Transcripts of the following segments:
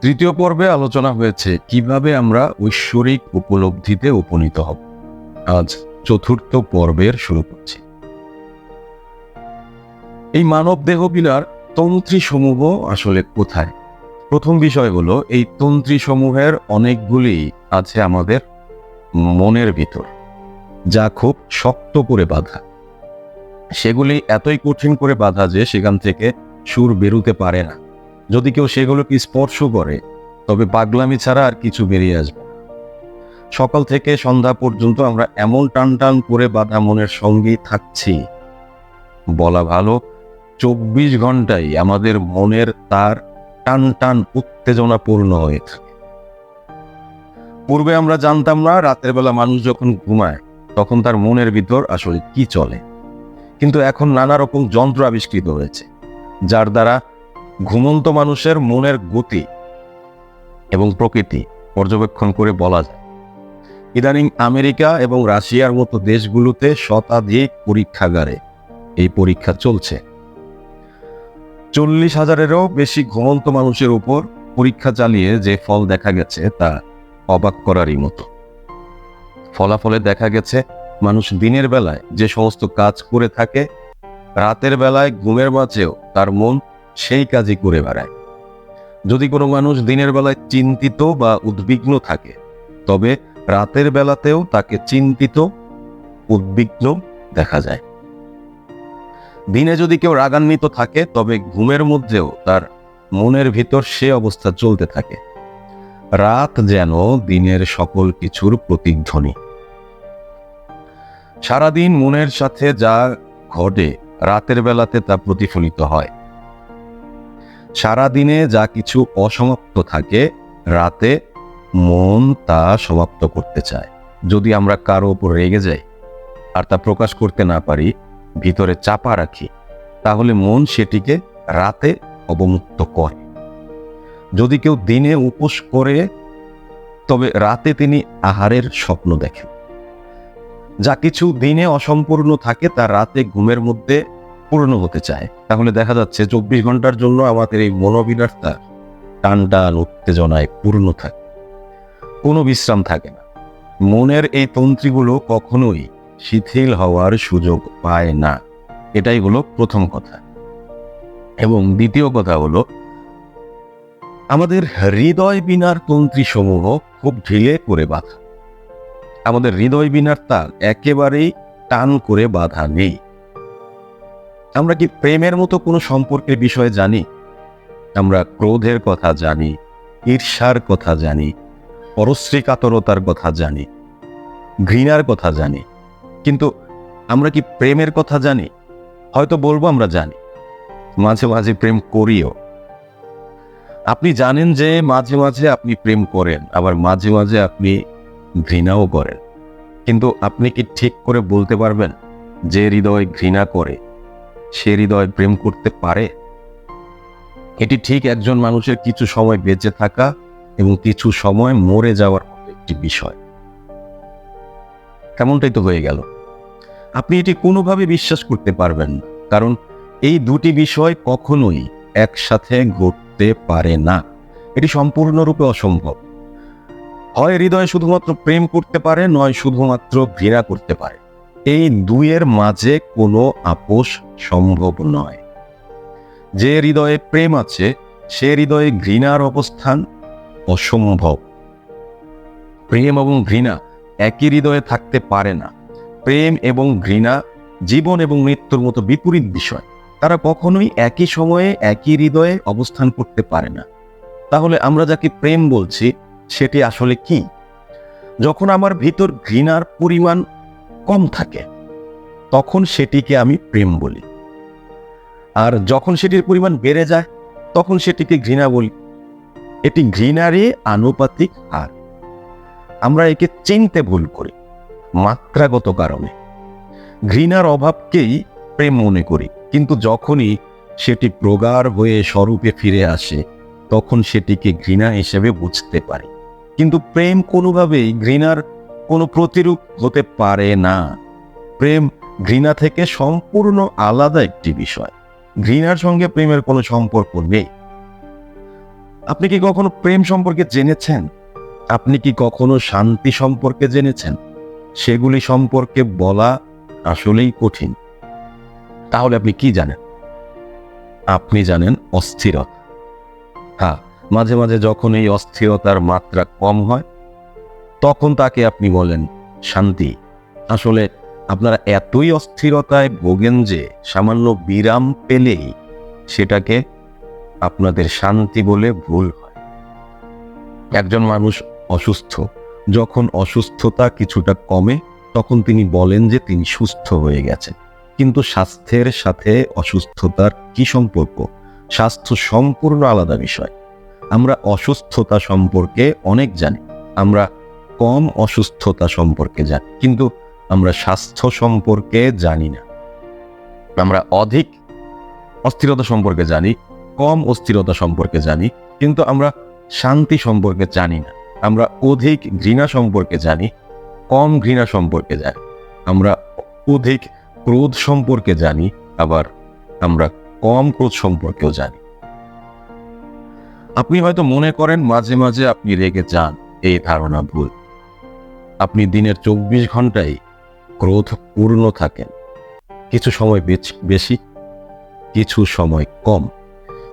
তৃতীয় পর্বে আলোচনা হয়েছে কীভাবে আমরা ঐশ্বরিক উপলব্ধিতে উপনীত হব। আজ চতুর্থ পর্বের শুরু করছি। এই মানব দেহ বিলার তন্ত্রী সমূহ আসলে কোথায়? প্রথম বিষয় হলো, এই তন্ত্রী সমূহের অনেকগুলি আছে আমাদের মনের ভিতর, যা খুব শক্ত করে বাঁধা। সেগুলি এতই কঠিন করে বাঁধা যে সেখান থেকে সুর বেরুতে পারে না। যদি কেউ সেগুলোকে স্পর্শ করে, তবে পাগলামি ছাড়া আর কিছু বেরিয়ে আসবে সকাল থেকে সন্ধ্যা পর্যন্ত আমরা এমন টান টান করে বাঁধা মনের সঙ্গেই থাকছি। বলা ভালো, চব্বিশ ঘন্টাই আমাদের মনের তার টান টান উত্তেজনাপূর্ণ হয়ে থাকে। পূর্বে আমরা জানতাম না, রাতের বেলা মানুষ যখন ঘুমায়, তখন তার মনের ভিতর আসলে কি চলে। কিন্তু এখন নানা রকম যন্ত্র আবিষ্কৃত হয়েছে, যার দ্বারা ঘুমন্ত মানুষের মনের গতি এবং প্রকৃতি পর্যবেক্ষণ করে বলা যায়। ইদানিং আমেরিকা এবং রাশিয়ার মতো দেশগুলোতে শতাধিক পরীক্ষাগারে এই পরীক্ষা চলছে। চল্লিশ হাজারেরও বেশি ঘুমন্ত মানুষের উপর পরীক্ষা চালিয়ে যে ফল দেখা গেছে তা অবাক করারই মতো। ফলাফলে দেখা গেছে, মানুষ দিনের বেলায় যে সমস্ত কাজ করে থাকে, রাতের বেলায় ঘুমের মাঝেও তার মন সেই কাজই করে বেড়ায়। যদি কোনো মানুষ দিনের বেলায় চিন্তিত বা উদ্বিগ্ন থাকে, তবে রাতের বেলাতেও তাকে চিন্তিত, উদ্বিগ্ন দেখা যায়। দিনে যদি কেউ রাগান্বিত থাকে, তবে ঘুমের মধ্যেও তার মনের ভিতর সে অবস্থা চলতে থাকে। রাত যেন দিনের সকল কিছুর প্রতিধ্বনি। সারাদিন মনের সাথে যা ঘটে, রাতের বেলাতে তা প্রতিফলিত হয়। সারাদিনে যা কিছু অসমাপ্ত থাকে, রাতে মন তা সমাপ্ত করতে চায়। যদি আমরা কারও ওপর রেগে যাই আর তা প্রকাশ করতে না পারি, ভিতরে চাপা রাখি, তাহলে মন সেটিকে রাতে অবমুক্ত করে। যদি কেউ দিনে উপোস করে, তবে রাতে তিনি আহারের স্বপ্ন দেখেন। যা কিছু দিনে অসম্পূর্ণ থাকে, তা রাতে ঘুমের মধ্যে পূর্ণ হতে চায়। তাহলে দেখা যাচ্ছে চব্বিশ ঘণ্টার জন্য আমাদের এই মনোবিনাশতা টান টান, উত্তেজনায় পূর্ণ থাকে। কোনো বিশ্রাম থাকে না। মনের এই তন্ত্রীগুলো কখনোই শিথিল হওয়ার সুযোগ পায় না। এটাই হলো প্রথম কথা। এবং দ্বিতীয় কথা হলো, আমাদের হৃদয় বিনার তন্ত্রী সমূহ খুব ঢিলে করে বাঁধা। আমাদের হৃদয় বিনার তাল একেবারেই টান করে বাধা নেই। আমরা কি প্রেমের মতো কোনো সম্পর্কের বিষয়ে জানি? আমরা ক্রোধের কথা জানি, ঈর্ষার কথা জানি পরশ্রী কাতরতার কথা জানি, ঘৃণার কথা জানি। কিন্তু আমরা কি প্রেমের কথা জানি? হয়তো বলব আমরা জানি। মাঝে মাঝে প্রেম করিও। আপনি জানেন যে মাঝে মাঝে আপনি প্রেম করেন, আবার মাঝে মাঝে আপনি ঘৃণাও করেন। কিন্তু আপনি কি ঠিক করে বলতে পারবেন যে হৃদয় ঘৃণা করে? সে হৃদয় প্রেম করতে পারে? এটি ঠিক একজন মানুষের কিছু সময় বেঁচে থাকা এবং কিছু সময় মরে যাওয়ার মতো একটি বিষয়। তেমনটাই তো হয়ে গেল। আপনি এটি কোনোভাবে বিশ্বাস করতে পারবেন না, কারণ এই দুটি বিষয় কখনোই একসাথে ঘটতে পারে না। এটি সম্পূর্ণরূপে অসম্ভব। হয় হৃদয় শুধুমাত্র প্রেম করতে পারে, নয় শুধুমাত্র ঘৃণা করতে পারে। এই দুইয়ের মাঝে কোনো আপোষ সম্ভব নয়। যে হৃদয়ে প্রেম আছে, সে হৃদয়ে ঘৃণার অবস্থান অসম্ভব। প্রেম এবং ঘৃণা একই হৃদয়ে থাকতে পারে না। প্রেম এবং ঘৃণা জীবন এবং মৃত্যুর মতো বিপরীত বিষয়। তারা কখনোই একই সময়ে একই হৃদয়ে অবস্থান করতে পারে না। তাহলে আমরা যাকে প্রেম বলছি, সেটি আসলে কি? যখন আমার ভিতর ঘৃণার পরিমাণ কম থাকে, তখন সেটিকে আমি প্রেম বলি। আর যখন সেটির পরিমাণ বেড়ে যায়, তখন সেটিকে ঘৃণা বলি। এটি ঘৃণারই আনুপাতিক হার। আমরা একে চিনতে ভুল করি, মাত্রাগত কারণে। ঘৃণার অভাবকেই প্রেম মনে করি, কিন্তু যখনই সেটি প্রগাঢ় হয়ে স্বরূপে ফিরে আসে, তখন সেটিকে ঘৃণা হিসেবে বুঝতে পারি। কিন্তু প্রেম কোনোভাবেই ঘৃণার কোনো প্রতিরূপ হতে পারে না। প্রেম ঘৃণা থেকে সম্পূর্ণ আলাদা একটি বিষয়। ঘৃণার সঙ্গে প্রেমের কোনো সম্পর্ক নেই। আপনি কি কখনো প্রেম সম্পর্কে জেনেছেন? আপনি কি কখনো শান্তি সম্পর্কে জেনেছেন? সেগুলি সম্পর্কে বলা আসলেই কঠিন। তাহলে আপনি কি জানেন? আপনি জানেন অস্থিরতা। হ্যাঁ মাঝে মাঝে যখন এই অস্থিরতার মাত্রা কম হয় তখন তাকে আপনি বলেন, শান্তি। আসলে আপনারা এতই অস্থিরতায় ভোগেন যে সামান্য বিরাম পেলেই সেটাকে আপনাদের শান্তি বলে ভুল হয়। একজন মানুষ অসুস্থ, যখন অসুস্থতা কিছুটা কমে, তখন তিনি বলেন যে তিনি সুস্থ হয়ে গেছেন। কিন্তু স্বাস্থ্যের সাথে অসুস্থতার কি সম্পর্ক? স্বাস্থ্য সম্পূর্ণ আলাদা বিষয়। আমরা অসুস্থতা সম্পর্কে অনেক জানি। আমরা কম অসুস্থতা সম্পর্কে জানি, কিন্তু আমরা স্বাস্থ্য সম্পর্কে জানি না। আমরা অধিক অস্থিরতা সম্পর্কে জানি, কম অস্থিরতা সম্পর্কে জানি, কিন্তু আমরা শান্তি সম্পর্কে জানি না। আমরা অধিক ঘৃণা সম্পর্কে জানি, কম ঘৃণা সম্পর্কে জানি। আমরা অধিক ক্রোধ সম্পর্কে জানি, আবার আমরা কম ক্রোধ সম্পর্কেও জানি। আপনি হয়তো মনে করেন, মাঝে মাঝে আপনি রেগে যান, এই ধারণা ভুল। আপনি দিনের চব্বিশ ঘন্টায় ক্রোধ পূর্ণ থাকেন। কিছু সময় বেশি কিছু সময় কম।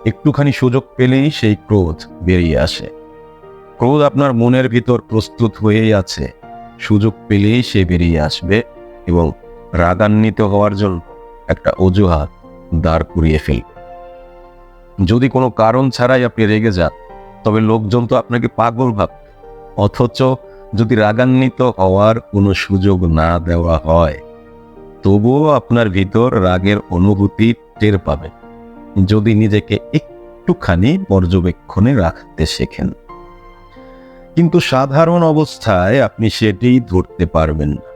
একটুখানি সুযোগ পেলেই সেই ক্রোধ বেরিয়ে আসে। ক্রোধ আপনার মনের ভিতর প্রস্তুত হয়েই আছে। সুযোগ পেলেই সে বেরিয়ে আসবে এবং রাগান্বিত হওয়ার জন্য একটা অজুহাত দাঁড় করিয়ে ফেলবে। যদি কোনো কারণ ছাড়াই আপনি রেগে যান, তবে লোকজন তো আপনাকে পাগল ভাববে। অথচ যদি রাগান্বিত হওয়ার কোনো সুযোগ না দেওয়া হয়, তবুও আপনার ভিতর রাগের অনুভূতি টের পাবেন যদি নিজেকে একটুখানি পর্যবেক্ষণে রাখতে শেখেন। কিন্তু সাধারণ অবস্থায় আপনি সেটি ধরতে পারবেন না।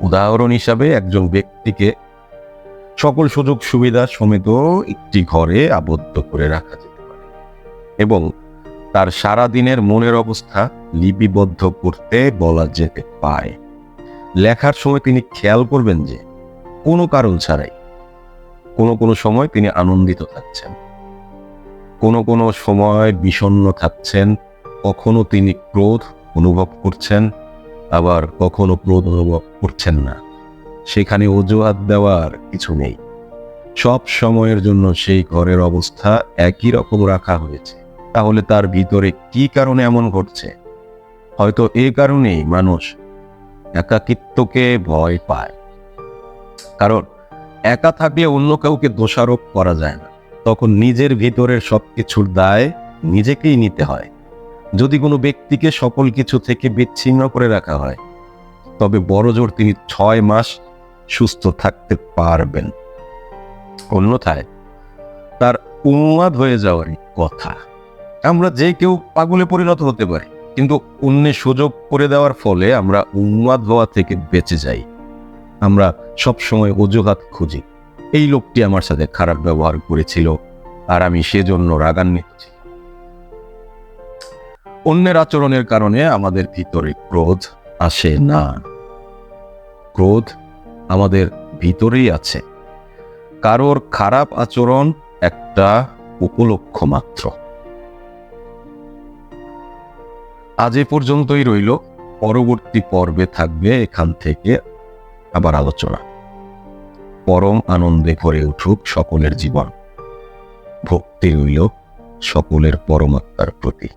উদাহরণ হিসাবে একজন ব্যক্তিকে সকল সুযোগ সুবিধা সমেত একটি ঘরে আবদ্ধ করে রাখা যেতে পারে। এবং তার সারা দিনের মনের অবস্থা লিপিবদ্ধ করতে বলা যেতে পারে। লেখার সময় তিনি খেয়াল করবেন যে, কোনো কারণ ছাড়াই কোনো কোনো সময় তিনি আনন্দিত থাকছেন। কোনো কোনো সময় বিষণ্ণ থাকছেন, কখনো তিনি ক্রোধ অনুভব করছেন, আবার কখনো ক্রোধ অনুভব করছেন না। সেখানে অজুহাত দেওয়ার কিছু নেই। সব সময়ের জন্য সেই ঘরের অবস্থা একই রকম রাখা হয়েছে। তাহলে তার ভিতরে কি কারণে এমন ঘটছে? হয়তো এ কারণেই মানুষ একাকিত্বকে ভয় পায়। কারণ একা থাকলে অন্য কাউকে দোষারোপ করা যায় না। তখন নিজের ভিতরের সবকিছুর দায় নিজেকেই নিতে হয়। যদি কোনো ব্যক্তিকে সকল কিছু থেকে বিচ্ছিন্ন করে রাখা হয়, তবে বড়জোর তিনি ছয় মাস সুস্থ থাকতে পারবেন। অন্যথায় তার উন্মাদ হয়ে যাওয়ারই কথা। আমরা যে কেউ পাগলে পরিণত হতে পারি। কিন্তু অন্যের সুযোগ করে দেওয়ার ফলে আমরা উন্মাদ হওয়া থেকে বেঁচে যাই। আমরা সব সময় অজুহাত খুঁজি। এই লোকটি আমার সাথে খারাপ ব্যবহার করেছিল আর আমি সেজন্য রাগান্বিত অন্যের আচরণের কারণে আমাদের ভিতরে ক্রোধ আসে না। ক্রোধ আমাদের ভিতরেই আছে। কারোর খারাপ আচরণ একটা উপলক্ষ মাত্র। আজ এ পর্যন্তই রইল। পরবর্তী পর্বে থাকবে এখান থেকে আবার আলোচনা। পরম আনন্দে ভরে উঠুক সকলের জীবন। ভক্তি রইল সকলের পরমাত্মার প্রতি।